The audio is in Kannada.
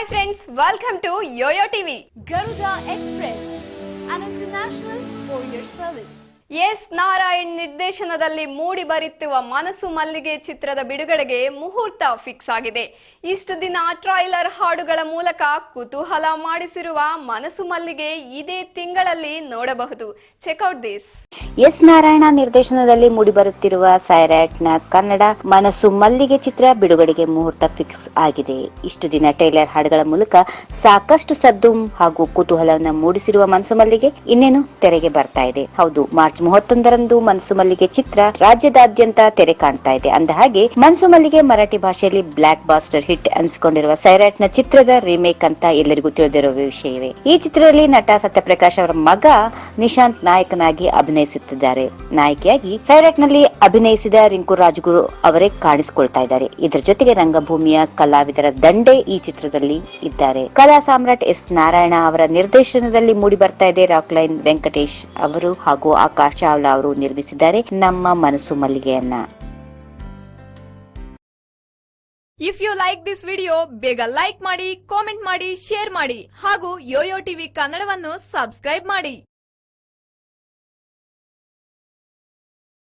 Hi friends, welcome to YoYo TV. Garuda Express, an international courier service. S Narayan ನಿರ್ದೇಶನದಲ್ಲಿ ಮೂಡಿ ಬರುತ್ತಿರುವ ಮನಸ್ಸು ಮಲ್ಲಿಗೆ ಚಿತ್ರದ ಬಿಡುಗಡೆಗೆ ಮುಹೂರ್ತ ಫಿಕ್ಸ್ ಆಗಿದೆ. ಇಷ್ಟು ದಿನ ಟ್ರೈಲರ್ ಹಾಡುಗಳ ಮೂಲಕ ಕುತೂಹಲ ಮಾಡಿಸಿರುವ ಮನಸ್ಸು ಮಲ್ಲಿಗೆ ಇದೇ ತಿಂಗಳಲ್ಲಿ ನೋಡಬಹುದು. ಚೆಕ್ಔಟ್ ದಿಸ್ ಎಸ್ ನಾರಾಯಣ ನಿರ್ದೇಶನದಲ್ಲಿ ಮೂಡಿಬರುತ್ತಿರುವ ಸೈರಾಟ್ನ ಕನ್ನಡ ಮನಸ್ಸು ಮಲ್ಲಿಗೆ ಚಿತ್ರ ಬಿಡುಗಡೆಗೆ ಮುಹೂರ್ತ ಫಿಕ್ಸ್ ಆಗಿದೆ. ಇಷ್ಟು ದಿನ ಟ್ರೈಲರ್ ಹಾಡುಗಳ ಮೂಲಕ ಸಾಕಷ್ಟು ಸದ್ದು ಹಾಗೂ ಕುತೂಹಲವನ್ನು ಮೂಡಿಸಿರುವ ಮನಸ್ಸು ಮಲ್ಲಿಗೆ ಇನ್ನೇನು ತೆರೆಗೆ ಬರ್ತಾ ಇದೆ. ಹೌದು, ಮಾರ್ಚ್ ಮೂವತ್ತೊಂದರಂದು ಮನ್ಸು ಮಲ್ಲಿಗೆ ಚಿತ್ರ ರಾಜ್ಯದಾದ್ಯಂತ ತೆರೆ ಕಾಣ್ತಾ ಇದೆ. ಅಂದ ಹಾಗೆ, ಮನ್ಸು ಮಲ್ಲಿಗೆ ಮರಾಠಿ ಭಾಷೆಯಲ್ಲಿ ಬ್ಲಾಕ್ ಬಾಸ್ಟರ್ ಹಿಟ್ ಅನ್ಸ್ಕೊಂಡಿರುವ ನ ಚಿತ್ರದ ರೀಮೇಕ್ ಅಂತ ಎಲ್ಲರಿಗೂ ತಿಳಿದಿರುವ ವಿಷಯವೇ. ಈ ಚಿತ್ರದಲ್ಲಿ ನಟ ಸತ್ಯಪ್ರಕಾಶ್ ಅವರ ಮಗ ನಿಶಾಂತ್ ನಾಯಕನಾಗಿ ಅಭಿನಯಿಸುತ್ತಿದ್ದಾರೆ. ನಾಯಕಿಯಾಗಿ ಸೈರಾಟ್ನಲ್ಲಿ ಅಭಿನಯಿಸಿದ ರಿಂಕು ರಾಜ್ಗುರು ಅವರೇ ಕಾಣಿಸಿಕೊಳ್ತಾ ಇದ್ದಾರೆ. ಇದರ ಜೊತೆಗೆ ರಂಗಭೂಮಿಯ ಕಲಾವಿದರ ದಂಡೆ ಈ ಚಿತ್ರದಲ್ಲಿ ಇದ್ದಾರೆ. ಕಲಾ ಸಾಮ್ರಾಟ್ ಎಸ್ ನಾರಾಯಣ ಅವರ ನಿರ್ದೇಶನದಲ್ಲಿ ಮೂಡಿ ಬರ್ತಾ ಇದೆ ರಾಕ್ಲೈನ್ ವೆಂಕಟೇಶ್ ಅವರು ಹಾಗೂ ಆಕಾಶ್ ಚಾವ್ಲಾ ಅವರು ನಿರ್ಮಿಸಿದ್ದಾರೆ. ನಮ್ಮ ಮನಸ್ಸು ಮಲ್ಲಿಗೆಯನ್ನ. If you like this video ಬೇಗ ಲೈಕ್ ಮಾಡಿ ಕಾಮೆಂಟ್ ಮಾಡಿ ಶೇರ್ ಮಾಡಿ ಹಾಗೂ ಯೋಯೋ ಟಿವಿ ಕನ್ನಡವನ್ನು ಸಬ್ಸ್ಕ್ರೈಬ್ ಮಾಡಿ.